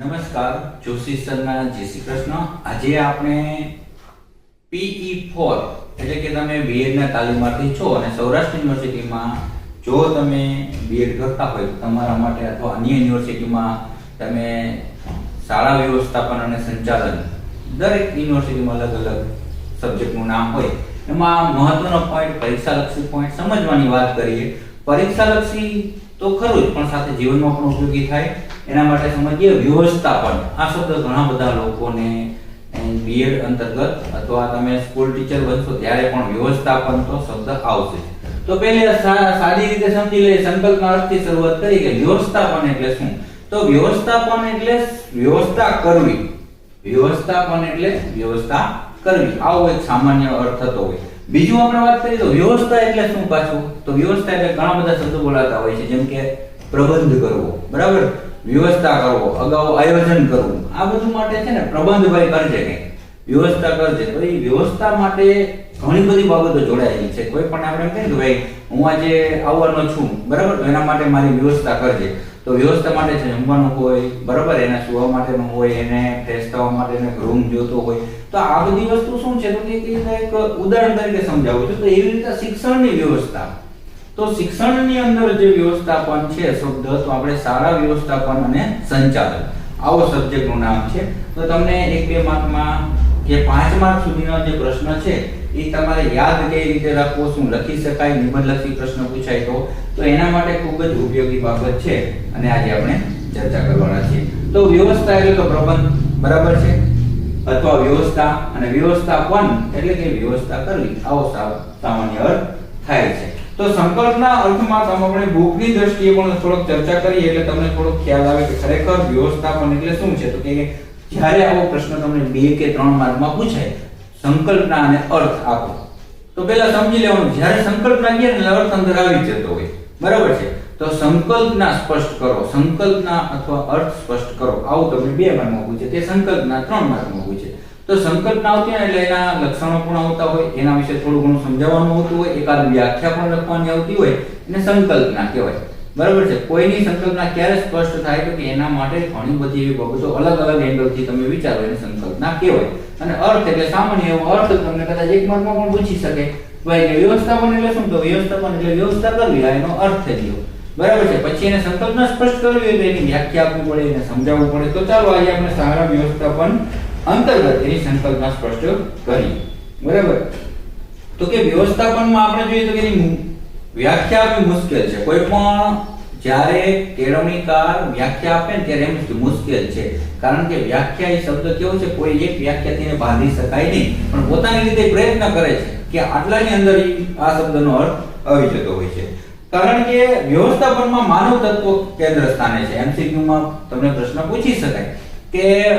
નમસ્કાર, જોશી સરના, જય શ્રી કૃષ્ણ. આજે આપણે પીઈ ફોર એટલે કે તમે બીએડ ના તાલીમાર્થી છો અને સૌરાષ્ટ્ર યુનિવર્સિટીમાં જો તમે બીએડ કરતા હોય તમારા માટે અથવા અન્ય યુનિવર્સિટીમાં તમે શાળા વ્યવસ્થાપન અને સંચાલન, દરેક યુનિવર્સિટીમાં અલગ અલગ સબ્જેક્ટનું નામ હોય. એમાં મહત્વનો પોઈન્ટ પરીક્ષાલક્ષી પોઈન્ટ સમજવાની વાત કરીએ. પરીક્ષાલક્ષી તો ખરું જ, પણ સાથે જીવનમાં પણ ઉપયોગી થાય. એના માટે સમજીએ વ્યવસ્થાપન આ શબ્દ ઘણા બધા લોકોને બીએડ અંતર્ગત અથવા તમે સ્કૂલ ટીચર બનશો ત્યારે પણ વ્યવસ્થાપન તો શબ્દ આવશે. તો પહેલે સાદી રીતે સમજી લઈએ સંકલ્પના અર્થથી શરૂઆત કરી કે વ્યવસ્થાપન એટલે શું? તો વ્યવસ્થાપન એટલે વ્યવસ્થા કરવી. વ્યવસ્થાપન એટલે વ્યવસ્થા કરવી. આવો એક સામાન્ય અર્થ થતો હોય. બીજું આપણે વાત કરીએ તો વ્યવસ્થા એટલે શું પાછું? તો વ્યવસ્થા એટલે ઘણા બધા શબ્દો બોલાતા હોય છે, જેમ કે પ્રબંધ કરવો. બરાબર? વ્યવસ્થા કરવો અગાઉ આયોજન કરવું આ બધું માટે છે ને પ્રબંધભાઈ કરજે કંઈક. વ્યવસ્થા કરજે. તો એ વ્યવસ્થા માટે ઘણી બધી બાબતો જોડાયેલી છે. કોઈ પણ આપણે કહીએ કે ભાઈ, હું આજે આવવાનો છું, બરાબર? તો એના માટે મારી વ્યવસ્થા કરજે. તો વ્યવસ્થા માટે છે જમવાનું હોય, બરાબર? એને સુવા માટેનું હોય, એને ફ્રેશ થવા માટે એને રૂમ જોતો હોય. તો આ બધી વસ્તુ શું છે? તો કે એક ઉદાહરણ તરીકે સમજાવું છું. તો એવી રીતે શિક્ષણની વ્યવસ્થા. તો શિક્ષણની અંદર જે વ્યવસ્થાપન છે, શબ્દ, તો આપણે શાળા વ્યવસ્થાપન અને સંચાલન. આવો સબ્જેક્ટનું નામ છે. તો તમને એક બે માર્કમાં કે પાંચ માર્ક સુધીનો જે પ્રશ્ન છે, એ તમારે યાદ કઈ રીતે રાખવો, શું લખી શકાય, નિબંધલક્ષી પ્રશ્ન પૂછાય તો તો એના માટે ખૂબ જ ઉપયોગી બાબત છે અને આજે આપણે ચર્ચા કરવાના છીએ. તો વ્યવસ્થા એટલે તો પ્રબંધ, બરાબર છે? અથવા વ્યવસ્થા અને વ્યવસ્થાપન એટલે કે વ્યવસ્થા કરવી. આવો સામાન્ય અર્થ થાય છે. તો સંકલ્પના અર્થમાં તમે આપણે બુકની દ્રષ્ટિએ પણ થોડોક ચર્ચા કરીએ એટલે તમને થોડોક ખ્યાલ આવે કે ખરેખર વ્યવસ્થાપન એટલે શું છે? તો કે જ્યારે આવો પ્રશ્ન તમને બે કે ત્રણ માર્કમાં પૂછાય, સંકલ્પના અને અર્થ આપો. તો પહેલા સમજી લેવાનું, જ્યારે સંકલ્પના કહે ને અર્થ અંદર આવી જતો હોય. બરાબર છે? તો સંકલ્પના સ્પષ્ટ કરો, સંકલ્પના અથવા અર્થ સ્પષ્ટ કરો. આવું તમને બે માર્કમાં પૂછે, તે સંકલ્પના ત્રણ માર્કમાં પૂછે. તો સંકલ્પના આવતી એટલે એના લક્ષણો પણ આવતા હોય, એના વિશે થોડું ઘણું સમજાવવાનું હોતું હોય, એકાદ વ્યાખ્યા પણ લખવાની આવતી હોય, એને સંકલ્પના કહેવાય. બરાબર છે? કોઈની સંકલ્પના ક્યારે સ્પષ્ટ થાય તો કે એના માટે ઘણી બધી એવી બાબતો અલગ અલગ એંગલથી તમે વિચારો, એને સંકલ્પના કહેવાય. અને અર્થ એટલે સામાન્ય એવો અર્થ તમને કદાચ એક માર્કમાં પણ પૂછી શકે. ભાઈ વ્યવસ્થાપન એટલે શું? તો વ્યવસ્થાપન એટલે વ્યવસ્થા કરવી, આ એનો અર્થ થઈ ગયો બરાબર છે? પછી એને સંકલ્પના સ્પષ્ટ કરવી તો એની વ્યાખ્યા આપવી પડે, એને સમજાવવું પડે. તો ચાલો આજે આપણે સારા વ્યવસ્થાપન અંતર્ગત સંકલ્પના સ્પષ્ટ કરી. બરાબર? તો કે વ્યવસ્થાપનમાં આપણે જોઈએ તો કે એની વ્યાખ્યા આપવી મુશ્કેલ છે. કોઈ પણ જ્યારે કેળવણીકાર વ્યાખ્યા આપે ને ત્યારે એમ મુશ્કેલ છે. કારણ કે વ્યાખ્યા એ શબ્દ કેવો છે? કોઈ એક વ્યાખ્યાથી એને બાંધી શકાય નહીં. પણ પોતાની રીતે પ્રયત્ન કરે છે કે આટલાની અંદર આ શબ્દનો અર્થ આવી જતો હોય છે. કારણ કે વ્યવસ્થાપનમાં માનવ તત્વ કેન્દ્ર સ્થાને છે એમસીક્યુમાં તમને પ્રશ્ન પૂછી શકાય કે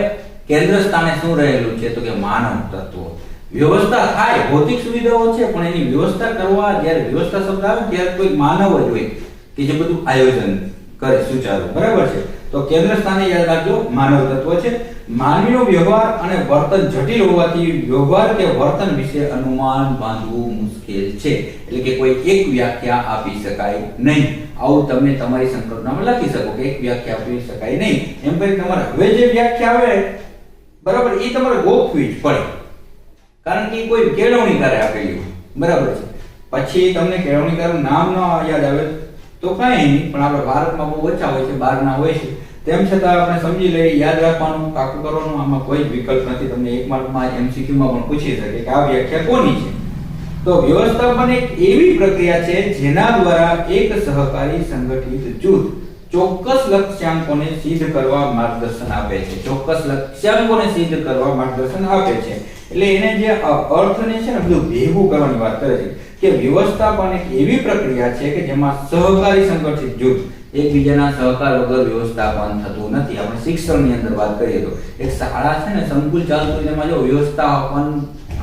કેન્દ્ર સ્થાને શું રહેલું છે? તો કે માનવ તત્વો. વ્યવસ્થા થાય, ભૌતિક સુવિધાઓ છે, પણ એની વ્યવસ્થા કરવા જ્યારે વ્યવસ્થા શબ્દ આવે ત્યારે કોઈ માનવ જ હોય કે જે બધું આયોજન કરે, સુચારુ. બરાબર છે? તો કેન્દ્ર સ્થાને યાદ રાખજો, માનવ તત્વ છે. માનવીનો વ્યવહાર અને વર્તન જટિલ હોવાથી વ્યવહાર કે વર્તન વિશે અનુમાન બાંધવું મુશ્કેલ છે. એટલે કે કોઈ એક વ્યાખ્યા આપી શકાય નહીં. આવું તમે તમારી સંકલ્પનામાં લખી શકો કે એક વ્યાખ્યા આપી શકાય નહીં. એમ કરી તમારે હવે જે વ્યાખ્યા આવે બરાબર એ તમારે ગોખવી જ પડે. કારણ કે કોઈ કેળવણીકારે આપેલી બરાબર છે. પછી તમને કેળવણીકારનું નામ ન યાદ આવે તો કાંઈ નહીં, પણ આપણે ભારતમાં બહુ ઓછા હોય છે બહારના હોય છે. તેમ છતાં આપણે સમજી લઈએ, યાદ રાખવાનું, કાકું કરવાનું, આમાં કોઈ વિકલ્પ નથી. તમને એક માર્કમાં એમસીક્યુમાં પણ પૂછી શકે કે આ વ્યાખ્યા કોની છે? તો વ્યવસ્થાપન એક એવી પ્રક્રિયા છે જેના દ્વારા એક સહકારી સંગઠિત જૂથ ચોક્કસ લક્ષ્યાંકોને સિદ્ધ કરવા માર્ગદર્શન આપે છે. ચોક્કસ લક્ષ્યાંકોને સિદ્ધ કરવા માર્ગદર્શન આપે છે. એટલે એને જે અર્થને છે ને બધું ભેગું કરવાની વાત કરે છે કે વ્યવસ્થાપન એક એવી પ્રક્રિયા છે કે જેમાં સહકારી સંગઠિત જૂથ એકબીજાના સહકાર વગર વ્યવસ્થાપન થતું નથી. આપણે શિક્ષણની અંદર વાત કરીએ તો એક શાળા છે ને સંકુલ ચાલતું તેમાં જો વ્યવસ્થાપન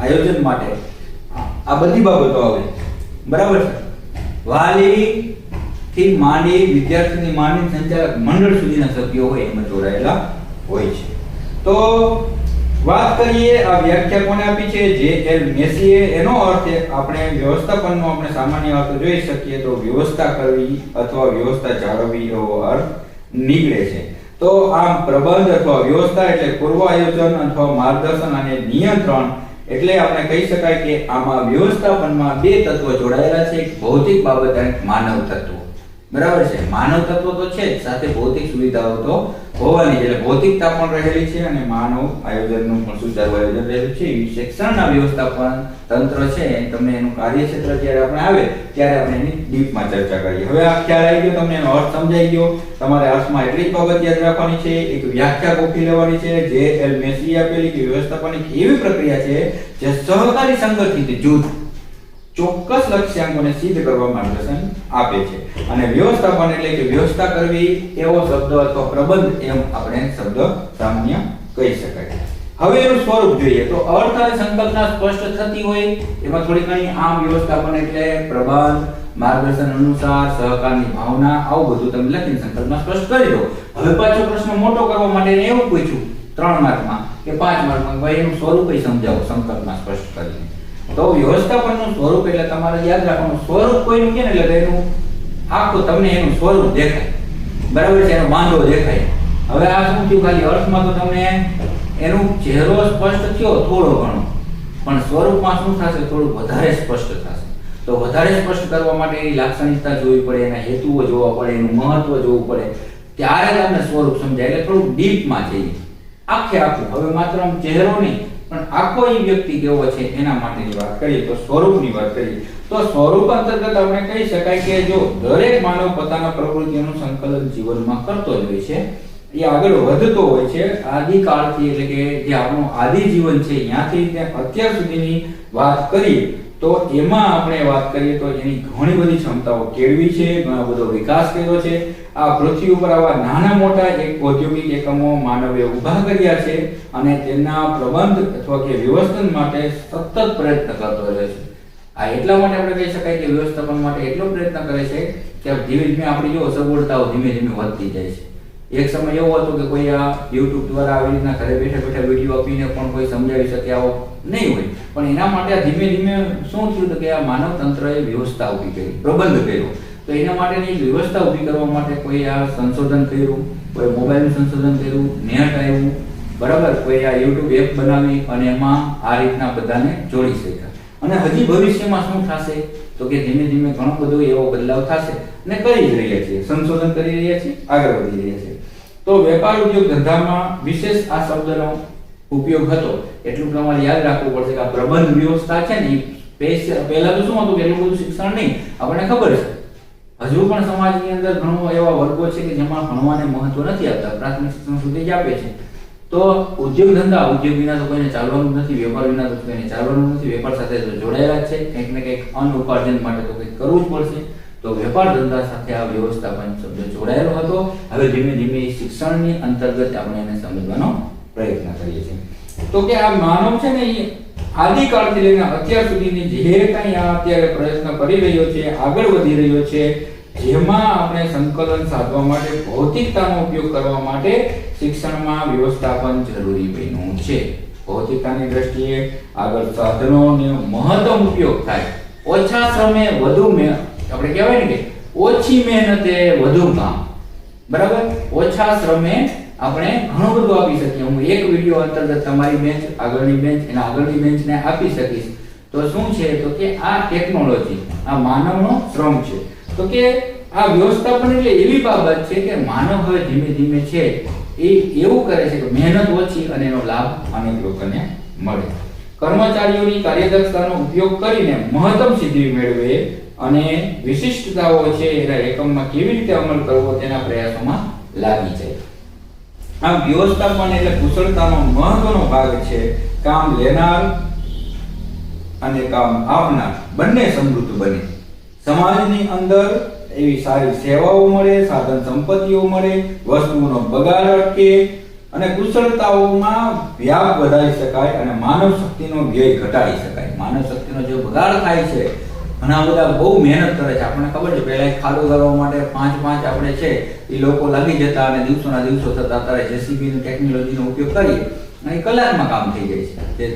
આયોજન માટે આ બધી બાબતો આવે. બરાબર છે? વાલી થી માંડી વિદ્યાર્થીની માંડી સંચાલક મંડળ સુધીના સભ્યો હોય, એમાં જોડાયેલા હોય છે. તો વાત કરીએ આ વ્યાખ્યા કોને આપી છે? જે એલ મેસીએ. એનો અર્થ આપણે વ્યવસ્થાપનનો આપણે સામાન્ય અર્થ જોઈ શકીએ, તો વ્યવસ્થા કરવી અથવા વ્યવસ્થા જાળવવી એવો અર્થ નીકળે છે. તો આમ પ્રબંધ અથવા વ્યવસ્થા એટલે પૂર્વ આયોજન અથવા માર્ગદર્શન અને નિયંત્રણ એટલે આપણે કહી શકાય કે આમાં વ્યવસ્થાપનમાં બે તત્વો જોડાયેલા છે. એક ભૌતિક બાબત અને માનવ તત્વ. બરાબર છે. માનવ તત્વ તો છે સાથે ભૌતિક સુવિધાઓ તો હોવાની એટલે ભૌતિકતા પણ રહેલી છે અને માનવ આયોજનનું પણ સુચારુ આયોજન રહેલું છે. શિક્ષણના વ્યવસ્થાપન તંત્ર છે તમને એનું કાર્યક્ષેત્ર જ્યારે આપણે આવે, ત્યારે આપણે એની ડીપમાં ચર્ચા કરીએ. હવે આ ખ્યાલ આવી ગયો, તમને એનો અર્થ સમજાઈ ગયો. તમારે અર્થમાં એટલી જ બાબત યાદ રાખવાની છે. એક વ્યાખ્યા ગોખી લેવાની છે. જે એલ મેસી આપેલી કે વ્યવસ્થાપન એક એવી પ્રક્રિયા છે, જે સહકારી સંગઠિત જૂથ ચોક્કસ લક્ષ્યાંકોને સિદ્ધ કરવા માર્ગદર્શન આપે છે. અને વ્યવસ્થાપન એટલે કે વ્યવસ્થા કરવી એવો શબ્દ અથવા પ્રબંધ એમ આપણે શબ્દ સામાન્ય કહી શકાય. હવે એનું સ્વરૂપ જોઈએ તો અર્થ અને સંકલ્પના સ્પષ્ટ થતી હોય એમાં થોડી ઘણી આમ વ્યવસ્થાપન એટલે પ્રબંધ, માર્ગદર્શન અનુસાર, સહકારની ભાવના, આવું બધું તમે લખીને સંકલ્પમાં સ્પષ્ટ કરી દો. હવે પાછો પ્રશ્ન મોટો કરવા માટે એવું પૂછ્યું, ત્રણ માર્કમાં, કે પાંચ માર્કમાં, ભાઈ એનું સ્વરૂપ સમજાવો, સંકલ્પમાં સ્પષ્ટ કરીને. તો વ્યવસ્થાપનનું સ્વરૂપ એટલે તમારે યાદ રાખવાનું, સ્વરૂપ કોઈનું કે ને એટલે એનું આખું તમને એનું સ્વરૂપ દેખાય. બરાબર છે? એનો બાંધો દેખાય. હવે આ શું થયું? ખાલી અર્થમાં તો તમને એનું ચહેરો સ્પષ્ટ થયો થોડો ઘણો. પણ સ્વરૂપમાં શું થશે? થોડું વધારે સ્પષ્ટ થશે. તો વધારે સ્પષ્ટ કરવા માટે એની લાક્ષણિકતા જોવી પડે, એના હેતુઓ જોવા પડે, એનું મહત્વ જોવું પડે. ત્યારે તમને સ્વરૂપ સમજાય. એટલે થોડું ડીપમાં જઈએ. આખે આખું. હવે માત્ર ચહેરો નહીં પણ આખો એ વ્યક્તિ કેવો છે એના માટેની વાત કરીએ તો સ્વરૂપની વાત કરીએ તો સ્વરૂપ અંતર્ગત આપણે કહી શકાય કે જો દરેક માનવ પોતાના પ્રવૃત્તિઓનું સંકલન જીવનમાં કરતો જ હોય છે, એ આગળ વધતો હોય છે, આદિકાળથી એટલે કે જે આપણું આદિ જીવન છે, ત્યાંથી ત્યાં અત્યાર સુધીની વાત કરીએ તો એમાં આપણે વાત કરીએ તો એની ઘણી બધી ક્ષમતાઓ કેળવી છે, ઘણો બધો વિકાસ કર્યો છે આ પૃથ્વી ઉપર આવા નાના મોટા એક ઔદ્યોગિક એકમો માનવે ઊભા કર્યા છે અને તેના પ્રબંધ અથવા કે વ્યવસ્થન માટે સતત પ્રયત્ન કરતો રહે છે. આ એટલા માટે આપણે કહી શકાય કે વ્યવસ્થાપન માટે એટલો પ્રયત્ન કરે છે કે ધીમે ધીમે આપણી જો સગવડતાઓ ધીમે ધીમે વધતી જાય છે. એક સમય એવો હતો કે કોઈ આ યુટ્યુબ દ્વારા આવી રીતના ઘરે બેઠા બેઠા વીડિયો આપીને પણ કોઈ સમજાવી શકે આવો નહીં હોય. પણ એના માટે ધીમે ધીમે શું થયું કે આ માનવ તંત્રએ વ્યવસ્થા ઊભી કરી, પ્રબંધ કર્યો. તો એના માટેની વ્યવસ્થા ઊભી કરવા માટે કોઈ આ સંશોધન કર્યું, કોઈ મોબાઈલનું સંશોધન કર્યું, નેટ આવ્યું, બરાબર? કોઈ આ યુટ્યુબ એપ બનાવી અને એમાં આ રીતના બધાને જોડી શક્યા. અને હજી ભવિષ્યમાં શું થશે? તો કે ધીમે ધીમે ઘણો બધો એવો બદલાવ થશે અને કરી જ રહ્યા છીએ, સંશોધન કરી રહ્યા છીએ, આગળ વધી રહ્યા છીએ. તો વેપાર ઉદ્યોગ ધંધામાં વિશેષ આ શબ્દનો ઉપયોગ હતો. એટલું તમારે યાદ રાખવું પડશે કે આ પ્રબંધ વ્યવસ્થા છે ને પહેલા તો શું હતું કે એટલું બધું શિક્ષણ નહીં. આપણને ખબર છે. હજુ પણ સમાજની અંદર ઘણો એવા વર્ગો છે કે જેમાં ભણવાને મહત્વ નથી આપતા, પ્રાથમિક શિક્ષણ સુધી જ આપે છે. તો ઉદ્યોગ ધંધા, ઉદ્યોગ વિના તો કોઈને ચાલવાનું નથી, વેપાર વિના તો કોઈને ચાલવાનું નથી, વેપાર સાથે તો જોડાયેલા છે. કંઈક ને કંઈક અન્ન ઉપાર્જન માટે તો કંઈક કરવું જ પડશે. તો વેપાર ધંધા સાથે આ વ્યવસ્થાપન શબ્દ જોડાયેલો હતો. હવે ધીમે ધીમે શિક્ષણની અંતર્ગત આપણે એને સમજવાનો પ્રયત્ન કરીએ છીએ. તો કે આ માનવ છે ને એ આદિકાળથી લઈને અત્યાર સુધીની જે કંઈ આ અત્યારે પ્રયત્ન કરી રહ્યો છે, આગળ વધી રહ્યો છે, જેમાં આપણે સંકલન સાધવા માટે, ભૌતિકતાનો ઉપયોગ કરવા માટે શિક્ષણમાં વ્યવસ્થાપન જરૂરી બન્યું છે. ભૌતિકતાની દ્રષ્ટિએ આગળ સાધનોનો મહત્તમ ઉપયોગ થાય. ઓછા શ્રમે વધુ મેં આપણે કહેવાય ને કે ઓછી મહેનતે વધુ કામ. બરાબર? ઓછા શ્રમે આપણે ઘણું બધું આપી શકીએ. હું એક વીડિયો અંતર્ગત તમારી બેન્ચ આગળની બેન્ચ એના આગળની બેન્ચને આપી શકીશ. તો શું છે? તો કે આ ટેકનોલોજી આ માનવનો શ્રમ છે. તો કે આ વ્યવસ્થાપન એટલે એવી બાબત છે કે માનવ હવે ધીમે ધીમે છે એ એવું કરે છે કે મહેનત ઓછી અને એનો લાભ અનેક લોકોને મળે. કર્મચારીઓની કાર્યદક્ષતાનો ઉપયોગ કરીને મહત્તમ સિદ્ધિ મેળવે અને વિશિષ્ટતાઓ છે એના એકમમાં કેવી રીતે અમલ કરવો તેના પ્રયાસોમાં લાગી જાય. આમ વ્યવસ્થાપન એટલે કુશળતાનો મહત્વનો ભાગ છે કામ લેનાર અને કામ આપનાર. બંને સમૃદ્ધ બને. સમાજની અંદર એવી સારી સેવાઓ મળે, સાધન સંપત્તિઓ મળે, વસ્તુઓનો બગાડ અટકે અને કુશળતાઓમાં વ્યાપ વધારી શકાય અને માનવ શક્તિનો વ્યય ઘટાડી શકાય. માનવ શક્તિનો જે બગાડ થાય છે ઘણા બધા બહુ મહેનત કરે છે. આપણને ખબર છે, પહેલા ખાડો કરવા માટે પાંચ પાંચ આપણે છે, એ લોકો લાગી જતા અને દિવસોના દિવસો થતા અત્યારે જેસીબી ની ટેકનોલોજીનો ઉપયોગ કરીએ અને કલાકમાં કામ થઈ જાય છે. તે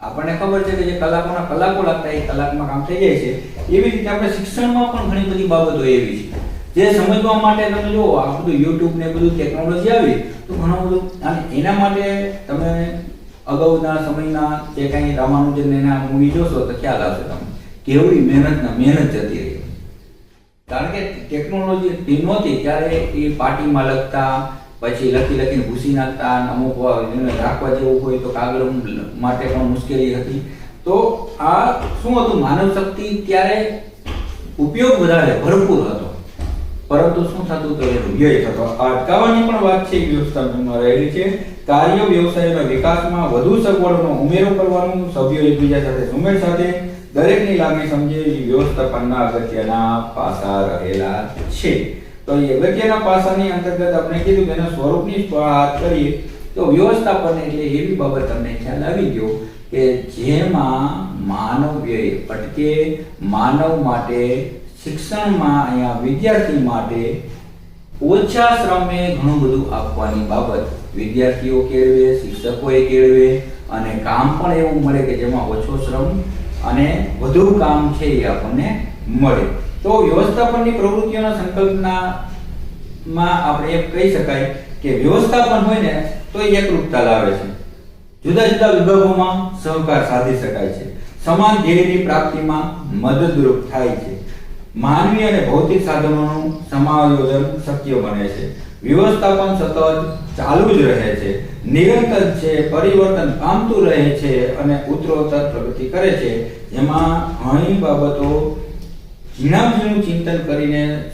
આપણને ખબર છે કે જે કલાકોના કલાકો લાગતા એ કલાકમાં કામ થઈ જાય છે. એવી રીતે આપણે શિક્ષણમાં પણ ઘણી બધી બાબતો એવી છે. જે સમજવા માટે તમે જો આ બધું યુટ્યુબ ને બધું ટેકનોલોજી આવી, તો ઘણું બધું અને એના માટે તમે અગાઉના સમયના જે કાંઈ રામાનુજન એના મૂવી જોશો તો ખ્યાલ આવશે તમને. કેવી મહેનતના મહેનત જતી રહી. કારણ કે ટેકનોલોજી એટલી નહોતી, ત્યારે એ પાટીમાં લખતા, પછી લખી લખીને ભૂસી નાખતા અમુક રાખવા જેવું હોય તો કાગળ માટે પણ મુશ્કેલી હતી. તો આ શું હતું? માનવ શક્તિ ત્યારે ઉપયોગ વધારે ભરપૂર હતો. પરંતુ શું થતું તો એનો વ્યય થતો. અટકાવવાની પણ વાત છે, વ્યવસ્થાપનમાં રહેલી છે. કાર્ય વ્યવસાયના વિકાસમાં વધુ સગવડનો ઉમેરો કરવાનું સભ્યો એકબીજા સાથે સુમેળ સાથે દરેકની લાગણી સમજે વ્યવસ્થાપનના અગત્યના પાસા રહેલા છે. તો એ અગત્યના પાસાની અંતર્ગત આપણે કીધું કે એના સ્વરૂપની વાત કરીએ, તો વ્યવસ્થાપન એટલે એવી બાબત તમને ખ્યાલ આવી ગયો કે જેમાં માનવ વ્યય અટકે, માનવ માટે, શિક્ષણમાં અહીંયા વિદ્યાર્થી માટે ઓછા શ્રમે ઘણું બધું આપવાની બાબત. વિદ્યાર્થીઓ કેળવે, શિક્ષકોએ કેળવે અને કામ પણ એવું મળે કે જેમાં ઓછો શ્રમ અને વધુ કામ છે એ આપણને મળે. તો વ્યવસ્થાપનની પ્રવૃત્તિઓના સંકલ્પનામાં આપણે એમ કહી શકાય કે વ્યવસ્થાપન હોય ને તો એકરૂપતા લાવે છે. જુદા જુદા વિભાગોમાં સહકાર સાધી શકાય છે. સમાન ધ્યેયની પ્રાપ્તિમાં મદદરૂપ થાય છે. માનવી અને ભૌતિક સાધનોનું સમાયોજન શક્ય બને છે. વ્યવસ્થાપન સતત ચાલુ જ રહે છે. નિરંતર છે, પરિવર્તન પામતું રહે છે અને ઉત્તરોત્તર પ્રગતિ કરે છે. જેમાં ઘણી બાબતો ઝીણામઝીણું ચિંતન કરીને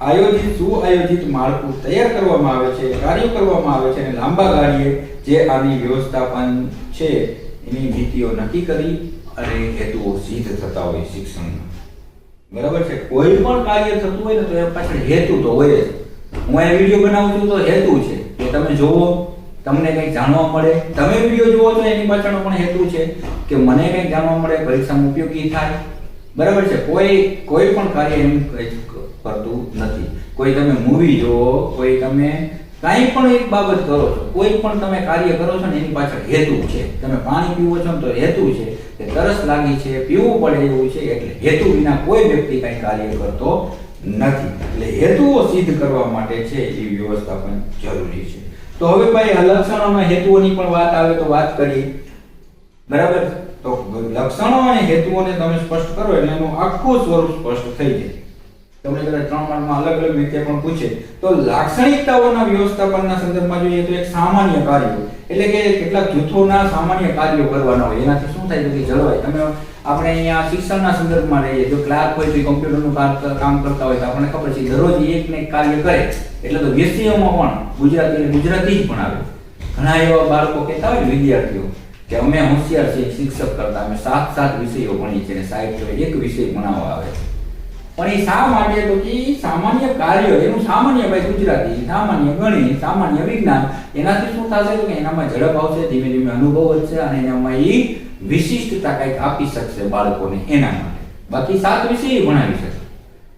આયોજિત, સુઆયોજિત માળખું તૈયાર કરવામાં આવે છે, કાર્ય કરવામાં આવે છે અને લાંબા ગાળીએ જે આની વ્યવસ્થાપન છે, એની નીતિઓ નક્કી કરી અને હેતુઓ સિદ્ધ થતા હોય શિક્ષણના બરાબર છે? કોઈ પણ કાર્ય થતું હોય ને તો એ પાછળ હેતુ તો હોય જ. હું આ વીડિયો બનાવું છું તો હેતુ છે. કે તમે જોવો તમને કંઈક જાણવા મળે. તમે વીડિયો જુઓ તો એની પાછળનો પણ હેતુ છે કે મને કંઈક જાણવા મળે, પરીક્ષામાં ઉપયોગી થાય. બરાબર છે? કોઈ કોઈ પણ કાર્ય એમ કરતું નથી. કોઈ તમે મૂવી જુઓ, કોઈ તમે કાંઈ પણ એક બાબત કરો છો, કોઈ પણ તમે કાર્ય કરો છો ને એની પાછળ હેતુ છે. તમે પાણી પીવો છો ને તો હેતુ છે કે તરસ લાગી છે, પીવું પડે એવું છે, એટલે હેતુ વિના કોઈ વ્યક્તિ કાંઈ કાર્ય કરતો નથી. એટલે હેતુઓ સિદ્ધ કરવા માટે છે એ વ્યવસ્થાપન જરૂરી છે. તો હવે ભાઈ આ લક્ષણોના હેતુઓની પણ વાત આવે તો વાત કરીએ. બરાબર? તો લક્ષણો અને હેતુઓને તમે સ્પષ્ટ કરો એટલે એનું આખું સ્વરૂપ સ્પષ્ટ થઈ જાય. તમને કદાચ ત્રણ માર્કમાં અલગ અલગ રીતે પણ પૂછે. તો લાક્ષણિકતાઓના વ્યવસ્થાપનના સંદર્ભમાં જોઈએ તો એક સામાન્ય કાર્યો એટલે કે કેટલાક જૂથોના સામાન્ય કાર્યો કરવાના હોય. એનાથી શું થાય? કે જળવાય. તમે આપણે અહીંયા શિક્ષણના સંદર્ભમાં રહીએ. જો ક્લાર્ક હોય તો કમ્પ્યુટરનું કામ કરતા હોય તો આપણને ખબર છે દરરોજ એક ને કાર્ય કરે. એટલે તો વિષયોમાં પણ ગુજરાતી ગુજરાતી જ ભણાવે ઘણા એવા બાળકો કહેતા હોય વિદ્યાર્થીઓ કે અમે હોશિયાર છીએ, શિક્ષક કરતા. અમે સાત સાત વિષયો ભણીએ છીએ સાહિત્ય એક વિષય ભણાવવા આવે પણ એ શા માટે? તો કે સામાન્ય કાર્ય, એનું સામાન્ય ભાઈ ગુજરાતી, સામાન્ય ગણિત, સામાન્ય વિજ્ઞાન, એનાથી શું થશે? કે એનામાં ઝડપ આવશે, ધીમે ધીમે અનુભવ વધશે અને એનામાં એ વિશિષ્ટતા કંઈક આપી શકશે બાળકોને એના માટે. બાકી સાત વિષય ભણાવી શકશે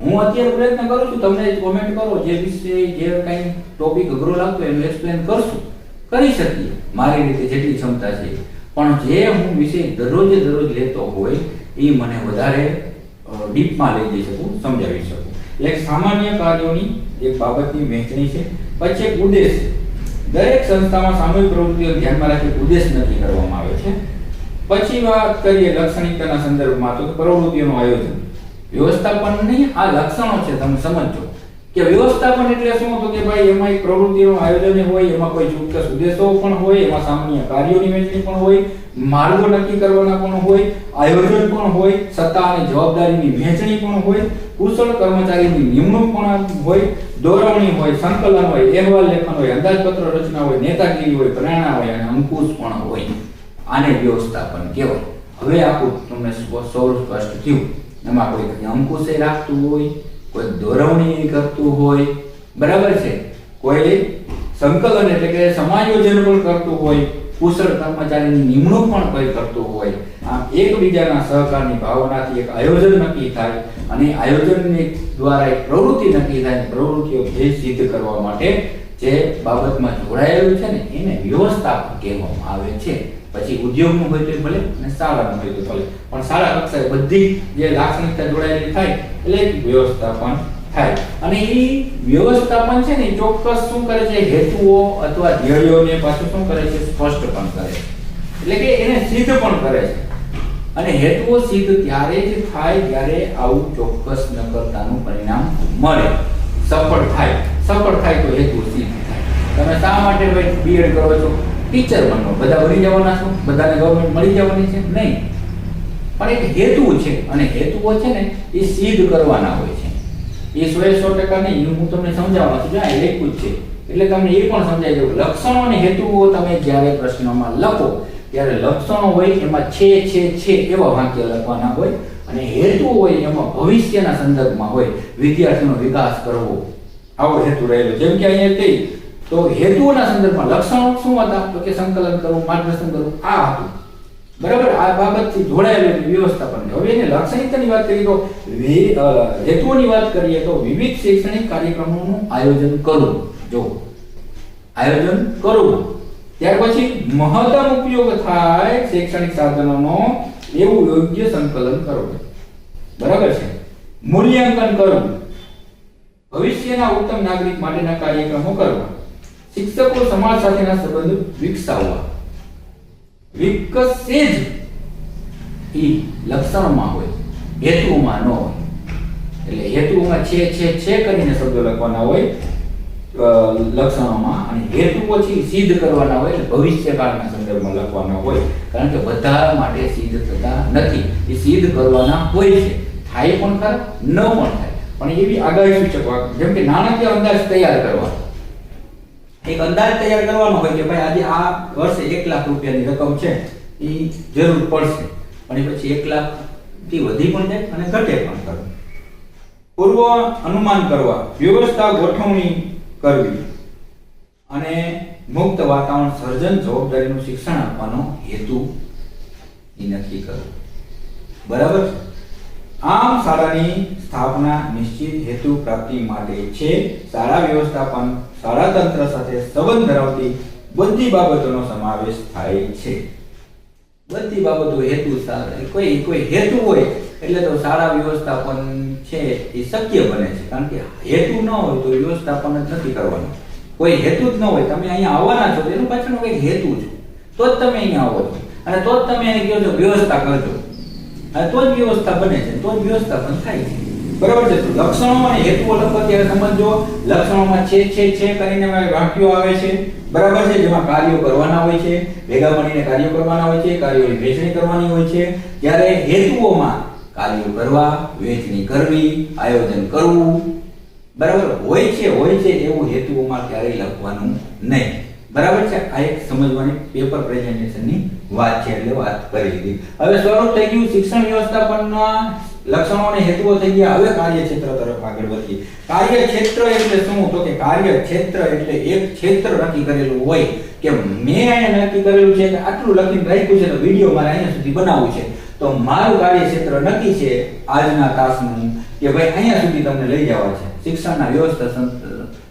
હું અત્યારે પ્રયત્ન કરું છું, તમને કોમેન્ટ કરો, જે વિષય, જે કંઈ ટોપિક અઘરો લાગતો એનું એક્સપ્લેન કરશું. કરી શકીએ, મારી રીતે જેટલી ક્ષમતા છે. પણ જે હું વિષય દરરોજે દરરોજ લેતો હોય, એ મને વધારે ડીપમાં લઈ જઈ શકું, સમજાવી શકું. એક સામાન્ય કાર્યોની એક બાબતની વહેંચણી છે, પછી એક ઉદ્દેશ દરેક સંસ્થામાં સામૂહિક પ્રવૃત્તિઓ ધ્યાનમાં રાખી ઉદ્દેશ નક્કી કરવામાં આવે છે. પછી વાત કરીએ લાક્ષણિકતાના સંદર્ભમાં તો પ્રવૃત્તિઓનું આયોજન. વ્યવસ્થાપનની આ લક્ષણો છે, તમે સમજો કે વ્યવસ્થાપન એટલે શું તો કે ભાઈ એમાં એક પ્રવૃત્તિનું આયોજન હોય, એમાં કોઈ ચોક્કસ ઉદ્દેશો પણ હોય, એમાં સામાન્ય કાર્યોની વહેંચણી પણ હોય, માર્ગો નક્કી કરવાના પણ હોય, આયોજન પણ હોય, સત્તા અને જવાબદારીની વહેંચણી પણ હોય, કુશળ કર્મચારીની નિમણૂક પણ હોય દોરવણી હોય, સંકલન હોય, અહેવાલ લેખન હોય, અંદાજપત્ર રચના હોય, નેતાગીરી હોય, પ્રેરણા હોય અને અંકુશ પણ હોય. આને વ્યવસ્થાપન કહેવાય. હવે આખું તમને સૌ સ્પષ્ટ થયું. એમાં કોઈ અંકુશે રાખતું હોય, કોઈ દોરવણી કરતું હોય, બરાબર છે? કોઈ સંકલન એટલે કે સમાયોજન પણ કરતું હોય, કુશળ કર્મચારીની નિમણૂક પણ કોઈ કરતું હોય. આમ એકબીજાના સહકારની ભાવનાથી એક આયોજન નક્કી થાય અને આયોજનની દ્વારા એક પ્રવૃત્તિ નક્કી થાય. પ્રવૃત્તિઓ ધ્યેય સિદ્ધ કરવા માટે જે બાબતમાં જોડાયેલું છે ને, એને વ્યવસ્થાપન કહેવામાં આવે છે. પછી ઉદ્યોગનું હોય તો ભલે અને શાળાનું હોય તો ભલે. પણ શાળા કક્ષાએ બધી જે લાક્ષણિકતા જોડાયેલી થાય, એટલે વ્યવસ્થાપન થાય. અને એ વ્યવસ્થાપન છે ને ચોક્કસ શું કરે છે? હેતુઓ અથવા ધ્યેયોને પાછું શું કરે છે? સ્પષ્ટ પણ કરે છે. એટલે કે એને સિદ્ધ પણ કરે છે. અને હેતુઓ સિદ્ધ ત્યારે જ થાય જ્યારે આવું ચોક્કસ નકરતાનું પરિણામ મળે. સફળ થાય. સફળ થાય તો હેતુ સિદ્ધ થાય. તમે શા માટે ભાઈ બીએડ કરો છો? ટીચર બનો બધા ભરી જવાના છો? બધાને ગવર્મેન્ટ મળી જવાની છે? નહીં. પણ એક હેતુ છે. અને હેતુઓ છે ને, એ સિદ્ધ કરવાના હોય છે. એ સો એ સો ટકા નહીં. હું તમને સમજાવવાનો છું. જ્યાં જ છે. એટલે તમને એ પણ સમજાય જવું લક્ષણો અને હેતુઓ તમે જ્યારે પ્રશ્નમાં લખો, ત્યારે લક્ષણો હોય એમાં છે છે છે એવા વાક્ય લખવાના હોય અને હેતુ હોય એમાં ભવિષ્યના સંદર્ભમાં હોય વિદ્યાર્થીનો વિકાસ કરવો. આવો હેતુ રહેલો. જેમ કે અહીંયા કહી તો હેતુઓના સંદર્ભમાં લક્ષણો શું હતા? તો કે સંકલન કરવું, માર્ગદર્શન કરવું, આ હતું. બરાબર? આ બાબતથી જોડાયેલું વ્યવસ્થાપન હવે એને લાક્ષણિકતાની વાત કરીએ તો હેતુઓની વાત કરીએ તો વિવિધ શૈક્ષણિક કાર્યક્રમોનું આયોજન કરવું. જો, આયોજન કરવું. ત્યાર પછી મહત્તમ ઉપયોગ થાય શૈક્ષણિક સાધનોનો એવું યોગ્ય સંકલન કરવું. બરાબર છે? મૂલ્યાંકન કરવું. ભવિષ્યના ઉત્તમ નાગરિક માટેના કાર્યક્રમો કરવા. શિક્ષકો સમાજ સાથેના સંબંધ વિકસાવવા. વિકસે જ એ લક્ષણમાં હોય હેતુમાં ન હોય. એટલે હેતુમાં છે છે છે કરીને શબ્દો લખવાના હોય લક્ષણોમાં અને હેતુ પછી સિદ્ધ કરવાના હોય, એટલે ભવિષ્યકાળના સંદર્ભમાં લખવાના હોય. કારણ કે બધા માટે સિદ્ધ થતા નથી. એ સિદ્ધ કરવાના હોય છે. થાય પણ ખરા, ન પણ થાય. પણ એવી આગાહી સૂચક, જેમ કે નાણાકીય અંદાજ તૈયાર કરવા. એક અંદાજ તૈયાર કરવાનો હોય કે ભાઈ આજે આ વર્ષે એક લાખ રૂપિયાની રકમ છે એ જરૂર પડશે. અને પછી એક લાખથી વધી પણ જાય અને ઘટે પણ ખરું પૂર્વ અનુમાન કરવા, વ્યવસ્થા ગોઠવણી કરવી અને મુક્ત વાતાવરણ સર્જન જવાબદારીનું શિક્ષણ આપવાનો હેતુ એ નક્કી કરવો બરાબર આમ શાળાની સ્થાપના નિશ્ચિત હેતુ પ્રાપ્તિ માટે છે. શાળા વ્યવસ્થાપન શાળા સાથે સંબંધ ધરાવતી બધી બાબતોનો સમાવેશ થાય છે. બધી બાબતો હેતુ કોઈ કોઈ હેતુ હોય એટલે તો શાળા વ્યવસ્થાપન છે એ શક્ય બને છે. કારણ કે હેતુ ન હોય તો વ્યવસ્થાપન જ નથી કરવાનું. કોઈ હેતુ જ ન હોય, તમે અહીંયા આવવાના છો એનું પાછળનો કંઈક હેતુ છે. તો જ તમે અહીંયા આવો છો. અને તો જ તમે એને કહો છો વ્યવસ્થા કરજો. અને તો જ વ્યવસ્થા બને છે. તો જ વ્યવસ્થાપન થાય છે. બરાબર છે? લક્ષણો અને હેતુઓ લખો ત્યારે સમજો લક્ષણોમાં છે છે છે કરીને વાક્યો આવે છે. બરાબર છે? જેમાં કાર્યો કરવાના હોય છે, ભેગા મળીને કાર્યો કરવાના હોય છે, કાર્યોની વહેંચણી કરવાની હોય છે. ત્યારે હેતુઓમાં કાર્યો કરવા, વહેંચણી કરવી, આયોજન કરવું, બરાબર? હોય છે હોય છે, એવું હેતુઓમાં ક્યારેય લખવાનું નહીં. બરાબર છે? આ એક સમજવાની પેપર પ્રેઝન્ટેશનની વાત છે એટલે વાત કરી લીધી. હવે સ્વરૂપ થઈ ગયું શિક્ષણ વ્યવસ્થાપનના લક્ષણો અને હેતુઓ થઈ ગયા. હવે કાર્યક્ષેત્ર તરફ આગળ વધીએ. કાર્યક્ષેત્ર એટલે શું? તો કે કાર્યક્ષેત્ર એટલે એક ક્ષેત્ર નક્કી કરેલું હોય કે મેં અહીંયા નક્કી કરેલું છે કે આટલું લખીને રાખ્યું છે તો વીડિયો મારે અહીંયા સુધી બનાવવું છે. તો મારું કાર્યક્ષેત્ર નક્કી છે આજના તાસનું કે ભાઈ અહીંયા સુધી તમને લઈ જવા છે. શિક્ષણના વ્યવસ્થા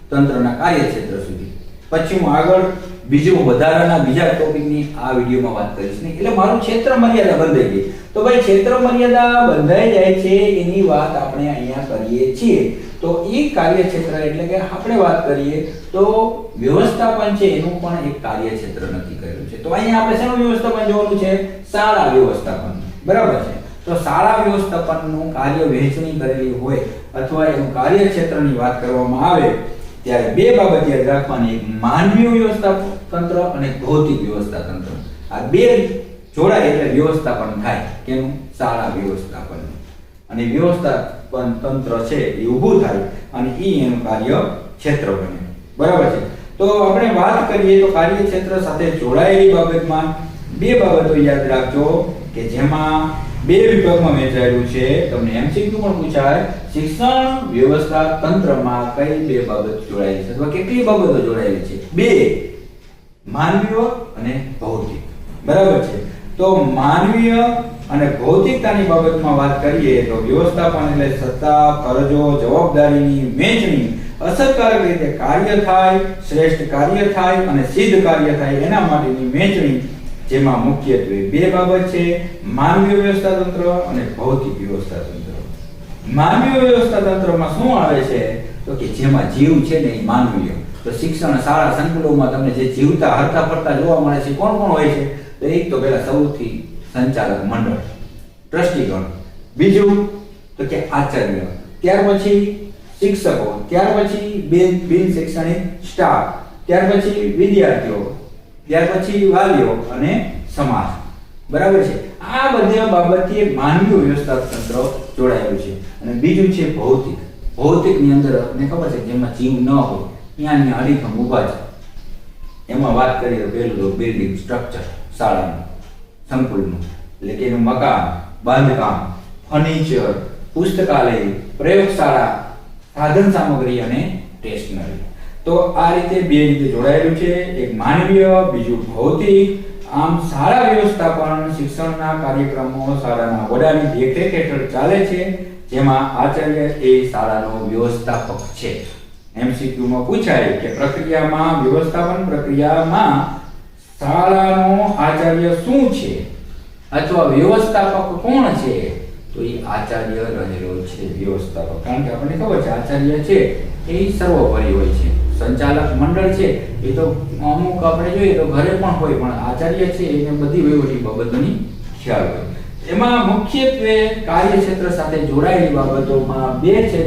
તંત્રના કાર્યક્ષેત્ર સુધી. પછી હું આગળ બીજું વધારાના બીજા ટોપિકની આ વિડીયોમાં વાત કરીશ ને એટલે મારું ક્ષેત્ર મર્યાદા બંધાઈ ગઈ. તો ભાઈ ક્ષેત્ર મર્યાદા બંધાઈ જાય છે એની વાત આપણે અહીંયા કરીએ છીએ. તો એ કાર્યક્ષેત્ર એટલે કે આપણે વાત કરીએ તો વ્યવસ્થાપન છે એનું પણ એક કાર્યક્ષેત્ર નક્કી કરેલું છે. તો અહીંયા આપણે શેનું વ્યવસ્થાપન જોવાનું છે? શાળા વ્યવસ્થાપન. બરાબર છે? તો શાળા વ્યવસ્થાપનનું કાર્ય વહેંચણી કરેલી હોય અથવા એનું કાર્યક્ષેત્રની વાત કરવામાં આવે ત્યારે બે બાબત યાદ રાખવાની, એક માનવીય વ્યવસ્થા તંત્ર અને ભૌતિક વ્યવસ્થા તંત્ર આ બે જોડાય એટલે વ્યવસ્થાપન થાય. કેનું સારા વ્યવસ્થાપન. અને વ્યવસ્થાપન તંત્ર છે એ ઊભું થાય અને એ એનું કાર્ય ક્ષેત્ર બને. બરાબર છે? તો આપણે વાત કરીએ તો કાર્યક્ષેત્ર સાથે જોડાયેલી બાબતમાં બે બાબતો યાદ રાખજો કે જેમાં બે વિભાગમાં વહેંચાયેલું છે. તમને એમસીક્યુ પણ પૂછાય, શિક્ષણ વ્યવસ્થા તંત્રમાં કઈ બે બાબત જોડાયેલી છે? અથવા કેટલી બાબતો જોડાયેલી છે? બે, માનવીય અને ભૌતિક. બરાબર છે? તો માનવીય અને ભૌતિકતાની બાબતમાં વાત કરીએ તો વ્યવસ્થાપન એટલે સત્તા, ફરજો, જવાબદારીની વહેંચણી. અસરકારક રીતે કાર્ય થાય, શ્રેષ્ઠ કાર્ય થાય અને સિદ્ધ કાર્ય થાય એના માટેની વહેંચણી. જેમાં મુખ્યત્વે બે બાબત છે, માનવીય વ્યવસ્થા તંત્ર અને ભૌતિક વ્યવસ્થા તંત્ર. માનવીય વ્યવસ્થા તંત્રમાં શું આવે છે? તો કે જેમાં જીવ છે ને એ માનવીય. તો શિક્ષણ શાળા સંકુલોમાં તમને જે જીવતા, હરતા, ફરતા જોવા મળે છે, કોણ કોણ હોય છે? તો એક તો પહેલા સૌથી સંચાલક મંડળ, ટ્રસ્ટીગણ. બીજું તો કે આચાર્ય. ત્યાર પછી શિક્ષકો. ત્યાર પછી બિન શૈક્ષણિક સ્ટાફ. ત્યાર પછી વિદ્યાર્થીઓ. ત્યાર પછી વાલીઓ અને સમાજ. બરાબર છે? આ બધા બાબતથી એક માનવીય વ્યવસ્થા તંત્ર જોડાયેલું છે. અને બીજું છે ભૌતિક. ભૌતિકની અંદર ને ખબર છે જેમાં જીવ ન હોય, ત્યાં ને અડીખમ ઊભા છે. એમાં વાત કરીએ તો પહેલું બિલ્ડિંગ સ્ટ્રક્ચર શાળાનું, સંકુલનું. એટલે કે એનું મકાન, બાંધકામ ફર્નિચર પુસ્તકાલય, પ્રયોગશાળા, સાધન સામગ્રી અને સ્ટેશનરી તો આ રીતે બે રીતે જોડાયેલું છે. એક માનવીય, બીજું ભૌતિક. આમ શાળા વ્યવસ્થાપન, શિક્ષણના કાર્યક્રમો, શાળાના વડાની દેખરેખ હેઠળ ચાલે છે, જેમાં આચાર્ય એ શાળાનો વ્યવસ્થાપક છે. એમસીક્યુમાં પૂછાય કે પ્રક્રિયામાં, વ્યવસ્થાપન પ્રક્રિયામાં શાળાનો આચાર્ય શું છે અથવા વ્યવસ્થાપક કોણ છે? તો એ આચાર્ય રહેલો છે, વ્યવસ્થાપક. કારણ કે આપણને ખબર છે, આચાર્ય છે એ સર્વોપરી હોય છે. સંચાલક મંડળ છે, એ તો અમુક આપણે જોઈએ તો ઘરે પણ હોય, પણ આચાર્ય છે, એને બધી વહીવટી બાબતોની ખ્યાલ હોય. એમાં મુખ્યત્વે કાર્યક્ષેત્ર સાથે જોડાયેલી બાબતોમાં બે છે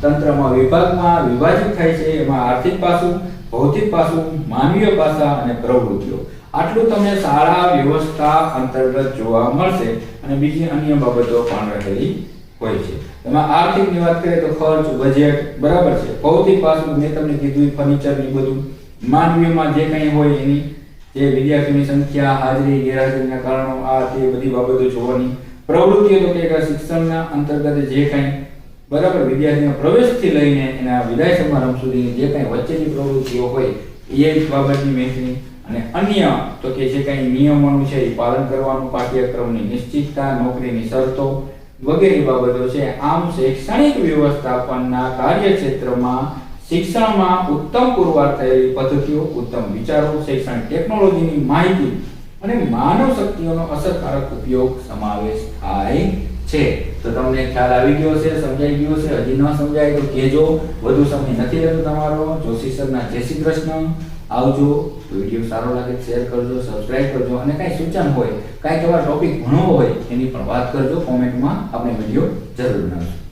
તંત્રમાં વિભાગમાં વિભાજિત થાય છે, એમાં આર્થિક પાસું, ભૌતિક પાસું, માનવીય પાસા અને પ્રવૃત્તિઓ. આટલું તમને શાળા વ્યવસ્થા અંતર્ગત જોવા મળશે અને બીજી અન્ય બાબતો પણ રહેલી હોય છે. એમાં આર્થિકની વાત કરીએ તો ખર્ચ બજેટ બરાબર છે. ભૌતિક પાસું મેં તમને કીધું ફર્નિચરની બધું. માનવીયમાં જે કંઈ હોય એની, જે વિદ્યાર્થીઓની સંખ્યા, હાજરી, ગેરહાજરીના કારણો, આ તે બધી બાબતો જોવાની. પ્રવૃત્તિઓ તો કે શિક્ષણના અંતર્ગત જે કંઈ, બરાબર વિદ્યાર્થીના પ્રવેશથી લઈને એના વિદાય સમારંભ સુધીની જે કંઈ વચ્ચેની પ્રવૃત્તિઓ હોય, એ જ બાબતની વહેંચણી અને અન્ય તો કે જે કંઈ નિયમોનું છે એ પાલન કરવાનું, પાઠ્યક્રમની નિશ્ચિતતા, નોકરીની શરતો વગેરે બાબતો છે. આમ શૈક્ષણિક વ્યવસ્થાપનના કાર્યક્ષેત્રમાં શિક્ષણમાં ઉત્તમ પુરવાર થયેલી પદ્ધતિઓ, ઉત્તમ વિચારો, શૈક્ષણિક ટેકનોલોજીની માહિતી અને માનવ શક્તિઓનો અસરકારક ઉપયોગ સમાવેશ થાય છે. તો તમને ખ્યાલ આવી ગયો છે સમજાઈ ગયો છે હજી ન સમજાય તો કહેજો. વધુ સમય નથી રહેતો તમારો. જોશી સરના જય શ્રી કૃષ્ણ. આવજો વીડિયો સારો લાગે શેર કરજો સબસ્ક્રાઇબ કરજો, અને કાંઈ સૂચન હોય કાંઈક એવા ટોપિક ભણવો હોય, એની પણ વાત કરજો કોમેન્ટમાં આપણે વીડિયો જરૂર બનાવશું.